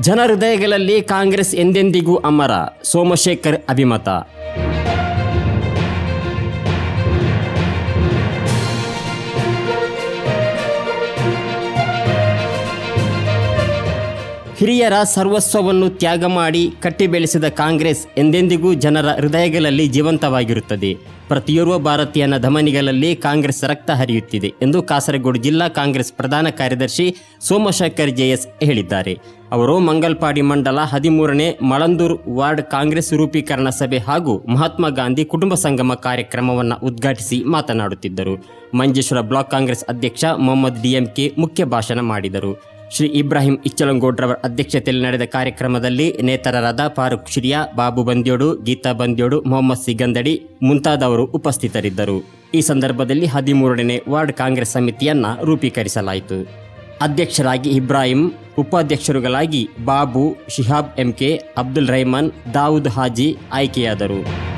ಜನ ಹೃದಯಗಳಲ್ಲಿ ಕಾಂಗ್ರೆಸ್ ಎಂದೆಂದಿಗೂ ಅಮರ. ಸೋಮಶೇಖರ್ ಅಭಿಮತ. ಹಿರಿಯರ ಸರ್ವಸ್ವವನ್ನು ತ್ಯಾಗ ಮಾಡಿ ಕಟ್ಟಿ ಬೆಳೆಸಿದ ಕಾಂಗ್ರೆಸ್ ಎಂದೆಂದಿಗೂ ಜನರ ಹೃದಯಗಳಲ್ಲಿ ಜೀವಂತವಾಗಿರುತ್ತದೆ. ಪ್ರತಿಯೋರ್ವ ಭಾರತೀಯನ ಧಮನಿಗಳಲ್ಲಿ ಕಾಂಗ್ರೆಸ್ ರಕ್ತ ಹರಿಯುತ್ತಿದೆ ಎಂದು ಕಾಸರಗೋಡು ಜಿಲ್ಲಾ ಕಾಂಗ್ರೆಸ್ ಪ್ರಧಾನ ಕಾರ್ಯದರ್ಶಿ ಸೋಮಶೇಖರ್ ಜೆಎಸ್ ಹೇಳಿದ್ದಾರೆ. ಅವರು ಮಂಗಲ್ಪಾಡಿ ಮಂಡಲ ಹದಿಮೂರನೇ ಮಳಂದೂರು ವಾರ್ಡ್ ಕಾಂಗ್ರೆಸ್ ರೂಪೀಕರಣ ಸಭೆ ಹಾಗೂ ಮಹಾತ್ಮ ಗಾಂಧಿ ಕುಟುಂಬ ಸಂಗಮ ಕಾರ್ಯಕ್ರಮವನ್ನು ಉದ್ಘಾಟಿಸಿ ಮಾತನಾಡುತ್ತಿದ್ದರು. ಮಂಜೇಶ್ವರ ಬ್ಲಾಕ್ ಕಾಂಗ್ರೆಸ್ ಅಧ್ಯಕ್ಷ ಮೊಹಮ್ಮದ್ ಡಿಎಂಕೆ ಮುಖ್ಯ ಭಾಷಣ ಮಾಡಿದರು. ಶ್ರೀ ಇಬ್ರಾಹಿಂ ಇಚ್ಚಲಂಗೋಡ್ರವರ ಅಧ್ಯಕ್ಷತೆಯಲ್ಲಿ ನಡೆದ ಕಾರ್ಯಕ್ರಮದಲ್ಲಿ ನೇತರರಾದ ಫಾರೂಕ್ ಶಿರಿಯಾ, ಬಾಬು ಬಂದ್ಯೋಡು, ಗೀತಾ ಬಂದ್ಯೋಡು, ಮೊಹಮ್ಮದ್ ಸಿಗಂದಡಿ ಮುಂತಾದವರು ಉಪಸ್ಥಿತರಿದ್ದರು. ಈ ಸಂದರ್ಭದಲ್ಲಿ ಹದಿಮೂರನೇ ವಾರ್ಡ್ ಕಾಂಗ್ರೆಸ್ ಸಮಿತಿಯನ್ನ ರೂಪೀಕರಿಸಲಾಯಿತು. ಅಧ್ಯಕ್ಷರಾಗಿ ಇಬ್ರಾಹಿಂ, ಉಪಾಧ್ಯಕ್ಷರುಗಳಾಗಿ ಬಾಬು, ಶಿಹಾಬ್ ಎಂಕೆ, ಅಬ್ದುಲ್ ರಹಮಾನ್ ದಾವೂದ್ ಹಾಜಿ ಆಯ್ಕೆಯಾದರು.